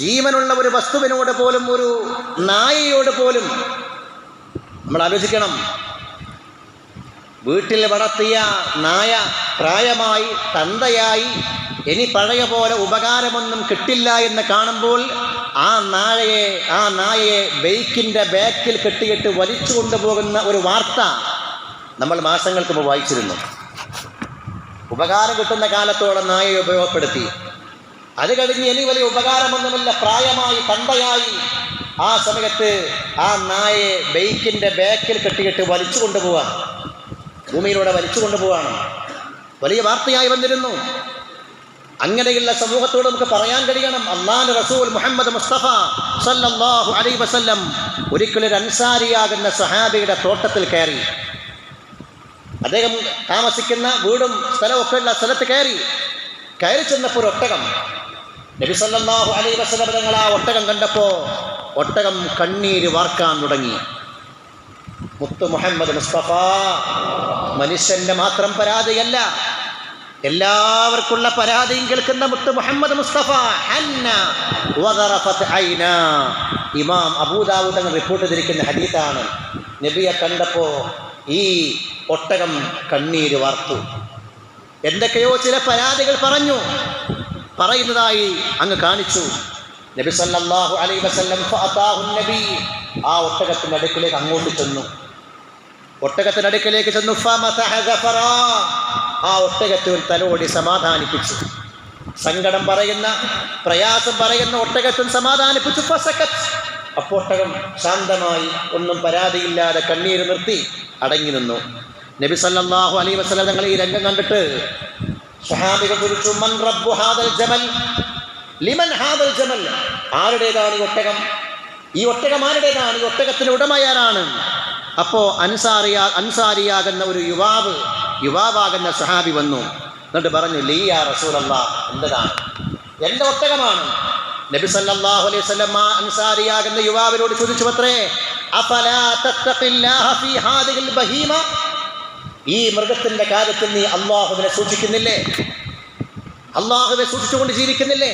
ജീവനുള്ള ഒരു വസ്തുവിനോട് പോലും ഒരു നായയോട് പോലും നമ്മൾ ആലോചിക്കണം. വീട്ടിൽ വളർത്തിയ നായ പ്രായമായി തന്തയായി ഇനി പഴയ പോലെ ഉപകാരമൊന്നും കിട്ടില്ല എന്ന് കാണുമ്പോൾ ആ നായയെ ആ നായയെ ബൈക്കിന്റെ ബാക്കിൽ കെട്ടിയിട്ട് വലിച്ചു കൊണ്ടുപോകുന്ന ഒരു വാർത്ത നമ്മൾ മാസങ്ങൾക്ക് മുമ്പ് വായിച്ചിരുന്നു. ഉപകാരം കിട്ടുന്ന കാലത്തോളം നായയെ ഉപയോഗപ്പെടുത്തി. അത് കഴിഞ്ഞ് ഇനി വലിയ ഉപകാരമൊന്നുമില്ല. പ്രായമായി തണ്ടയായി ആ സമയത്ത് ആ നായെ ബൈക്കിന്റെ ബാക്കിൽ കെട്ടിയിട്ട് വലിച്ചു കൊണ്ടുപോവാണ്. ഭൂമിയിലൂടെ വലിച്ചു കൊണ്ടുപോവാണ്. വലിയ വാർത്തയായി വന്നിരുന്നു. അങ്ങനെയുള്ള സമൂഹത്തോട് നമുക്ക് പറയാൻ കഴിയണം. അള്ളാൻ റസൂൽ മുഹമ്മദ് മുസ്തഫ സല്ലല്ലാഹു അലൈഹി വസല്ലം ഒരിക്കലൊരു അൻസാരിയാകുന്ന സഹാബിയുടെ തോട്ടത്തിൽ കയറി. അദ്ദേഹം താമസിക്കുന്ന വീടും സ്ഥലമൊക്കെ ഉള്ള സ്ഥലത്ത് കയറി. കയറി ചെന്നപ്പോൾ ഒരു ഒട്ടകം. നബി അലൈ തങ്ങൾ ആ ഒട്ടകം കണ്ടപ്പോൾ ഒട്ടകം കണ്ണീര് വാർക്കാൻ തുടങ്ങി. മുത്തു മുഹമ്മദ് മുസ്തഫ മനുഷ്യന്റെ മാത്രം പരാതിയല്ല എല്ലാവർക്കുള്ള പരാതിയും കേൾക്കുന്ന മുത്ത് മുഹമ്മദ് മുസ്തഫ ഹന്ന ഇമാം അബൂദാവൂദ് തങ്ങൾ റിപ്പോർട്ട് ചെയ്തിരിക്കുന്ന ഹദീസാണ്. നബിയെ കണ്ടപ്പോൾ ഈ ഒട്ടകം കണ്ണീര് വാർത്തു. എന്തൊക്കെയോ ചില പരാതികൾ പറഞ്ഞു. പറയുന്നതായി അങ്ങ് കാണിച്ചു. നബി സല്ലല്ലാഹു അലൈഹി വസല്ലം നബി. ആ ഒട്ടകത്തിന്റെ അടുക്കിലേക്ക് അങ്ങോട്ട് ചെന്നു. ഒട്ടകത്തിന്റെ അടുക്കിലേക്ക് ചെന്നു. ആ ഒട്ടകത്തെ ഒരു തലോടി സമാധാനിപ്പിച്ചു. സങ്കടം പറയുന്ന പ്രയാസം പറയുന്ന ഒട്ടകത്തിൽ സമാധാനിപ്പിച്ചു. ഒട്ടകം ശാന്തമായി ഒന്നും പരാതിയില്ലാതെ കണ്ണീര് നിർത്തി അടങ്ങി നിന്നു. നബി സല്ലല്ലാഹു അലൈഹി വസല്ലം തങ്ങൾ ഈ രംഗം കണ്ടിട്ട് സ്വഹാബികൾ ചോദിച്ചു മൻ റബ്ബു ഹാദൽ ജമൽ ലിമൻ ഹാദൽ ജമൽ ആരുടേതാണ് ഈ ഒട്ടകം? ഈ ഒട്ടകം ആരുടേതാണ്? ഈ ഒട്ടകത്തിന് ഉടമയാരാണ്? അപ്പോ അൻസാറിയാ അൻസാരിയാകുന്ന ഒരു യുവാവ് യുവാവാകുന്ന സഹാബി വന്നു. എന്നിട്ട് പറഞ്ഞു ലീയ റസൂലല്ല എന്റേതാണ്? എന്റെ ഒട്ടകമാണ്. നബി സല്ലല്ലാഹു അലൈഹി വസല്ലം ആ അൻസാരിയാകുന്ന യുവാവിനോട് ചോദിച്ചു അത്രേ അഫലാ തത്തഖില്ലാഹ ഫീ ഹാദിഹിൽ ബഹീമ? ഈ മൃഗത്തിന്റെ കാര്യത്തിൽ നീ അള്ളാഹുവിനെ സൂക്ഷിക്കുന്നില്ലേ? അള്ളാഹുവിനെ സൂക്ഷിച്ചുകൊണ്ട് ജീവിക്കുന്നില്ലേ?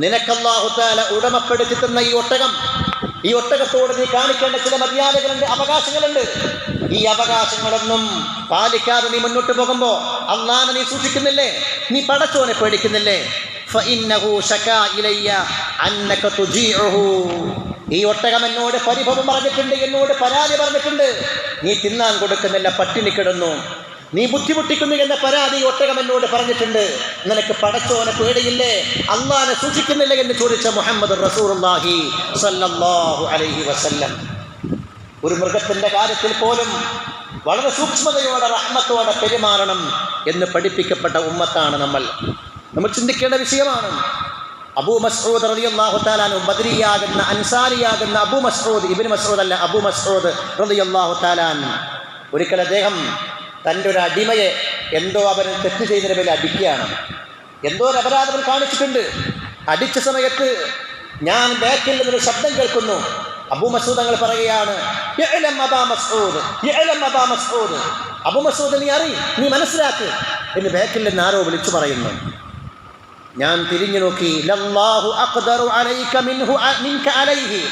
നിനക്കല്ലാഹുത്താല ഉടമപ്പെടുത്തി തന്ന ഈ ഒട്ടകം. ഈ ഒട്ടകത്തോട് നീ കാണിക്കേണ്ട ചില മര്യാദകളുണ്ട് അവകാശങ്ങളുണ്ട്. ഈ അവകാശങ്ങളൊന്നും പാലിക്കാതെ നീ മുന്നോട്ട് പോകുമ്പോൾ അള്ളാഹനെ നീ സൂക്ഷിക്കുന്നില്ലേ? നീ പടച്ചോനെ പേടിക്കുന്നില്ലേ? ഈ ഒട്ടകം എന്നോട് പരിഭവം പറഞ്ഞിട്ടുണ്ട് എന്നോട് പരാതി പറഞ്ഞിട്ടുണ്ട്. നീ തിന്നാൻ കൊടുക്കുന്നില്ല പട്ടിണി കിടന്നു. നീ ബുദ്ധിമുട്ടിക്കുന്നു എന്ന പരാതി ഒട്ടകം എന്നോട് പറഞ്ഞിട്ടുണ്ട്. നിനക്ക് പടച്ചോനെ പേടിയില്ലേ? അള്ളാനെ സൂക്ഷിക്കുന്നില്ല എന്ന് ചോദിച്ച മുഹമ്മദ് റസൂർഹി സല്ലാഹു അലൈഹി വസല്ലം. ഒരു മൃഗത്തിന്റെ കാര്യത്തിൽ പോലും വളരെ സൂക്ഷ്മതയോടെ റഹ്മത്തോടെ പെരുമാറണം എന്ന് പഠിപ്പിക്കപ്പെട്ട ഉമ്മത്താണ് നമ്മൾ. നമ്മൾ ചിന്തിക്കേണ്ട വിഷയമാണ്. അബൂ മസ്ഊദ് റളിയല്ലാഹു തആലാനു ബദരിയാകുന്ന അൻസാരിയാകുന്ന അബൂ മസ്ഊദ് ഇബ്നു മസ്ഊദ് അല്ല അബൂ മസ്ഊദ് റളിയല്ലാഹു തആലാൻ ഒരിക്കൽ അദ്ദേഹം തന്റെ ഒരു അടിമയെ എന്തോ അവൻ തെറ്റ് ചെയ്തതിന് പേരിൽ അടിക്കുകയാണ്. എന്തോ ഒരു അപരാധം കാണിച്ചിട്ടുണ്ട്. അടിച്ച സമയത്ത് ഞാൻ ബാക്കിൽ നിന്നൊരു ശബ്ദം കേൾക്കുന്നു. അബൂ മസൂദ് അങ്ങൾ പറയുകയാണ്. അബൂ മസൂദ് നീ അറി നീ മനസ്സിലാക്ക്. എന്ന് ബാക്കിൽ നിന്ന് ആരോ വിളിച്ചു പറയുന്നു. ഞാൻ തിരിഞ്ഞു നോക്കി. ലല്ലാഹു അഖ്ദറു അലൈക മിൻഹു മിൻക അലൈഹി.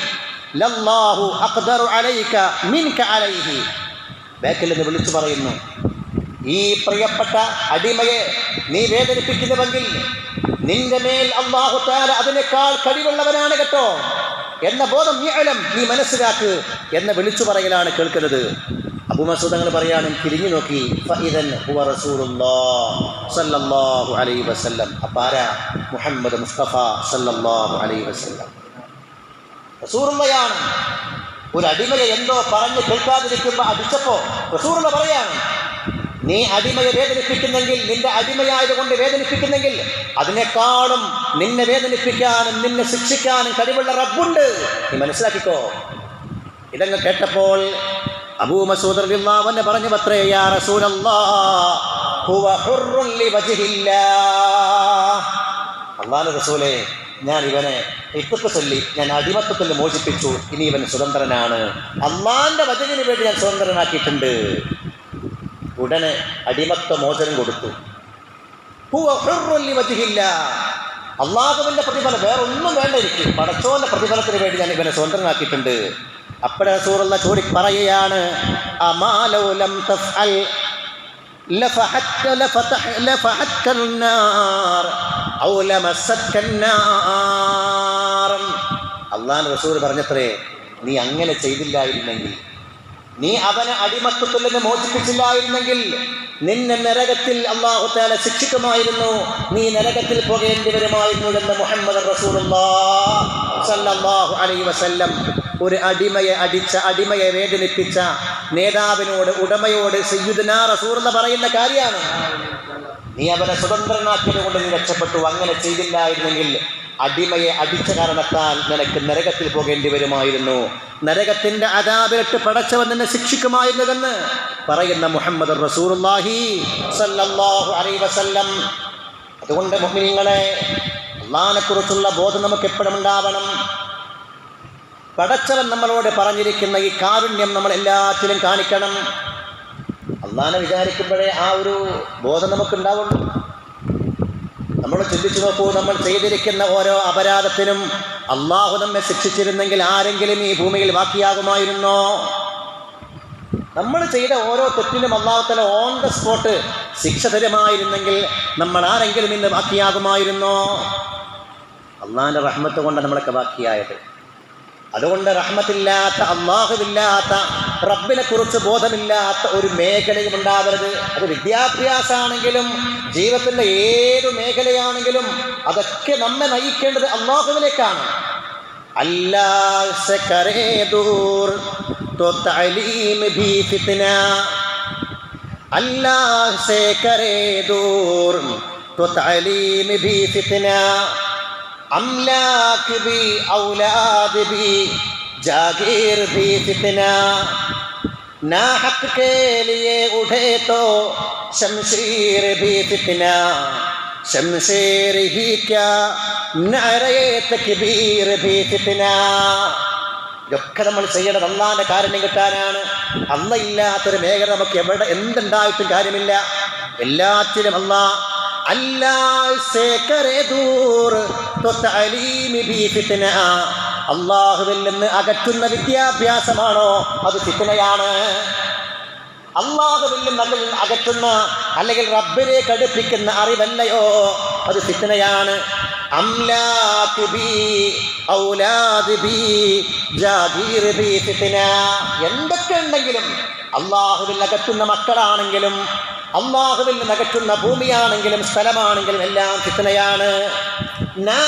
ലല്ലാഹു അഖ്ദറു അലൈക മിൻക അലൈഹി. ബാക്കിൽ നിന്ന് വിളിച്ചു പറയുന്നു ഈ പ്രിയപ്പെട്ട അടിമയെ നീ വേദനിപ്പിക്കുന്നുവെങ്കിൽ നിന്റെ മേൽ അള്ളാഹു താല അതിനേക്കാൾ കഴിവുള്ളവനാണ് കേട്ടോ. എന്ന ബോധം നീ അലം നീ മനസ്സിലാക്ക് എന്ന വിളിച്ചു പറയലാണ് കേൾക്കുന്നത്. അബുമസൂദങ്ങൾ പറയാനും തിരിഞ്ഞു നോക്കി. ഫഇദൻ ഹുവ അലൈഹി വസല്ലം. മുഹമ്മദ് മുസ്തഫ അലൈഹി വസല്ലം. ഒരു അടിമയെ എന്തോ പറഞ്ഞു കേൾക്കാതിരിക്കുമ്പോൾ അടിച്ചപ്പോ റസൂറുള്ള പറയാണ് നീ അടിമയെ വേദനിപ്പിക്കുന്നെങ്കിൽ നിന്റെ അടിമയായതുകൊണ്ട് വേദനിപ്പിക്കുന്നെങ്കിൽ അതിനേക്കാളും നിന്നെ വേദനിപ്പിക്കാനും നിന്നെ ശിക്ഷിക്കാനും കഴിവുള്ള റബ്ബുണ്ട്. നീ മനസ്സിലാക്കിക്കോ. ഇതങ്ങ് കേട്ടപ്പോൾ അബൂ മസൂദ് റളിയല്ലാഹു പറഞ്ഞു പത്രേ അല്ലാഹു റസൂലെ ഞാൻ ഇവനെ ഇപ്പത്തെ ചൊല്ലി ഞാൻ അടിമത്തത്തിൽ മോചിപ്പിച്ചു ഇനി ഇവൻ സ്വതന്ത്രനാണ്. അള്ളാന്റെ വചനത്തിന് വേണ്ടി ഞാൻ സ്വതന്ത്രനാക്കിയിട്ടുണ്ട്. ഉടനെ അടിമത്വ മോചനം കൊടുത്തു. അള്ളാഹുവിന്റെ പ്രതിഫലം വേറൊന്നും വേണ്ട എനിക്ക്. പടച്ചോന്റെ പ്രതിഫലത്തിന് വേണ്ടി ഞാൻ ഇവനെ സ്വതന്ത്രനാക്കിയിട്ടുണ്ട്. അപ്പോഴേ റസൂറുള്ള ചോദി പറയുകയാണ് അമാലൗ ലം തഫ്അൽ لفحت لفتح لفحتك النار أو لمستك النار അള്ളാഹ് റസൂൽ പറഞ്ഞത്രേ നീ അങ്ങനെ ചെയ്തില്ലായിരുന്നെങ്കിൽ നീ അവനെ അടിമത്തത്തിൽ നിന്ന് മോചിപ്പിച്ചില്ലായിരുന്നെങ്കിൽ നിന്നെ നരകത്തിൽ അള്ളാഹു താല ശിക്ഷിക്കുമായിരുന്നു നീ നരകത്തിൽ പോകേണ്ടി വരുമായിരുന്നു എന്ന് മുഹമ്മദ് സല്ലല്ലാഹു അലൈഹി വസല്ലം ഒരു അടിമയെ അടിച്ച അടിമയെ വേദനിപ്പിച്ച നേതാവിനോട് ഉടമയോട് സയ്യുദ്നാ റസൂർ എന്ന് പറയുന്ന കാര്യമാണ്. നീ അവനെ സ്വതന്ത്രനാക്കിയത് കൊണ്ട് നീ രക്ഷപ്പെട്ടു അങ്ങനെ ചെയ്തില്ലായിരുന്നെങ്കിൽ അടിമയെ അടിച്ച കാരണത്താൽ നിനക്ക് നരകത്തിൽ പോകേണ്ടി വരുമായിരുന്നു. നരകത്തിന്റെ അതാപിലിട്ട് പടച്ചവൻ നിന്നെ ശിക്ഷിക്കുമായിരുന്നുവെന്ന് പറയുന്ന മുഹമ്മദ് റസൂർഹി സല്ലല്ലാഹു അലൈഹി വസല്ലം. അതുകൊണ്ട് മുഹ്മിനിങ്ങളെ അള്ളാഹിനെ കുറിച്ചുള്ള ബോധം നമുക്ക് എപ്പോഴും ഉണ്ടാവണം. പടച്ചവൻ നമ്മളോട് പറഞ്ഞിരിക്കുന്ന ഈ കാരുണ്യം നമ്മൾ എല്ലാത്തിലും കാണിക്കണം. അള്ളാനെ വിചാരിക്കുമ്പോഴേ ആ ഒരു ബോധം നമുക്കുണ്ടാവുള്ളൂ. നമ്മൾ ചിന്തിച്ചു നോക്കൂ നമ്മൾ ചെയ്തിരിക്കുന്ന ഓരോ അപരാധത്തിനും അള്ളാഹു നമ്മെ ശിക്ഷിച്ചിരുന്നെങ്കിൽ ആരെങ്കിലും ഈ ഭൂമിയിൽ ബാക്കിയാകുമായിരുന്നോ? നമ്മൾ ചെയ്ത ഓരോ തെറ്റിനും അള്ളാഹുത്തല ഓൺ ദ സ്പോട്ട് ശിക്ഷ തരുമായിരുന്നെങ്കിൽ നമ്മൾ ആരെങ്കിലും ഇന്ന് ബാക്കിയാകുമായിരുന്നോ? അള്ളാഹിന്റെ റഹ്മത്ത് കൊണ്ട് നമ്മളൊക്കെ ബാക്കിയായത്. അതുകൊണ്ട് റഹ്മത്തില്ലാത്ത അള്ളാഹുവില്ലാത്ത റബ്ബിനെക്കുറിച്ച് ബോധമില്ലാത്ത ഒരു മേഖലയും ഉണ്ടാവരുത്. അത് വിദ്യാഭ്യാസമാണെങ്കിലും ജീവിതത്തിന്റെ ഏത് മേഖലയാണെങ്കിലും അതൊക്കെ നമ്മെ നയിക്കേണ്ടത് അള്ളാഹുവിലേക്കാണ് അല്ലാ से करे दूर तो तालीम भी फितना अल्लाह से करे दूर तो तालीम भी फितना अमलाक भी औलाद भी जागीर भी फितना ना हक के लिए उठे तो शमशीर भी फितना शमशेर ही क्या नारे तकबीर भी फितना ഇതൊക്കെ നമ്മൾ ചെയ്യണത് അള്ളാന്റെ കാരുണ്യം കിട്ടാനാണ് അല്ല ഇല്ലാത്തൊരു മേഖല നമുക്ക് എവിടെ എന്തുണ്ടായിട്ടും കാര്യമില്ല എല്ലാത്തിലും അല്ല അള്ളാഹുവിൽ നിന്ന് അകറ്റുന്ന വിദ്യാഭ്യാസമാണോ? അത് ഫിത്തനയാണ് അള്ളാഹുവിൽ നിന്ന് അകറ്റുന്ന അല്ലെങ്കിൽ റബ്ബിനെ കടുപ്പിക്കുന്ന അറിവല്ലയോ? അത് ഫിത്തനയാണ് അംലാക്ക് ബി ഔലാദ് ബി ജാഗീർ ബി ഫിത്ന. എന്തൊക്കെ ഉണ്ടെങ്കിലും അള്ളാഹുവിൽ അകറ്റുന്ന മക്കളാണെങ്കിലും അള്ളാഹുവിൽ നിന്ന് അകറ്റുന്ന ഭൂമിയാണെങ്കിലും സ്ഥലമാണെങ്കിലും എല്ലാം ഫിത്നയാണ് നാ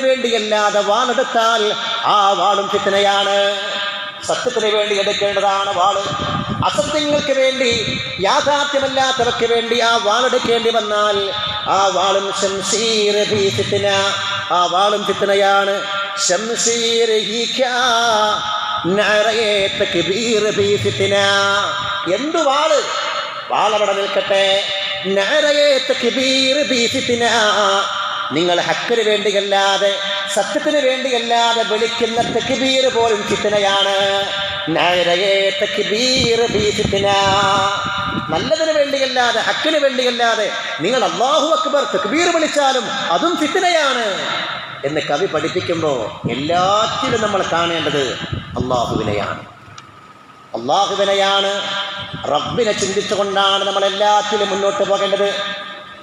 വേണ്ടി അല്ലാതെ സത്യത്തിന് വാളെടുത്താൽ ആ വാളും ഫിത്നയാണ് സത്യത്തിന് വേണ്ടി എടുക്കേണ്ടതാണ് വാൾ. അസത്യങ്ങൾക്ക് വേണ്ടി യാഥാർത്ഥ്യമല്ലാത്തവർക്ക് വേണ്ടി ആ വാളെടുക്കേണ്ടി വന്നാൽ ആ വാളും ഫിത്ന ആ വാളും ഫിത്നയാണ് ശംശീർ എന്തു വാൾ? വാളവിടെ നിൽക്കട്ടെ. നിങ്ങൾ ഹക്കിന് വേണ്ടിയല്ലാതെ സത്യത്തിന് വേണ്ടിയല്ലാതെ വിളിക്കുന്ന തെക്കിബീർ പോലും ചിത്തനയാണ്. നല്ലതിന് വേണ്ടിയല്ലാതെ ഹക്കിന് വേണ്ടിയല്ലാതെ നിങ്ങൾ അള്ളാഹു അക്ബർ തക്ബീർ വിളിച്ചാലും അതും ഫിത്തനയാണ് എന്ന് കവി പഠിപ്പിക്കുമ്പോൾ എല്ലാത്തിലും നമ്മൾ കാണേണ്ടത് അള്ളാഹുവിനെയാണ്. അള്ളാഹുവിനെയാണ് റബ്ബിനെ ചിന്തിച്ചുകൊണ്ടാണ് നമ്മൾ എല്ലാത്തിലും മുന്നോട്ട് പോകേണ്ടത്.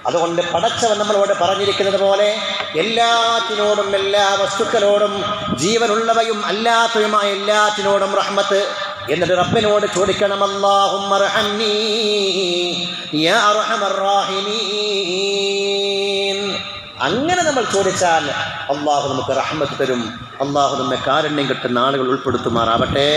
അതുകൊണ്ട് പടച്ചവൻ നമ്മളോട് പറഞ്ഞിരിക്കുന്നത് പോലെ എല്ലാത്തിനോടും എല്ലാ വസ്തുക്കളോടും ജീവനുള്ളവയും അല്ലാത്തവയുമായ എല്ലാത്തിനോടും റഹ്മത്ത് എന്നിട്ട് റബ്ബിനോട് ചോദിക്കണം. അല്ലാഹുമ്മ അങ്ങനെ നമ്മൾ ചോദിച്ചാൽ അള്ളാഹു നമുക്ക് റഹ്മത്ത് തരും. അള്ളാഹു നമ്മെ കാരുണ്യം കിട്ടുന്ന ആളുകൾ ഉൾപ്പെടുത്തുമാറാവട്ടെ.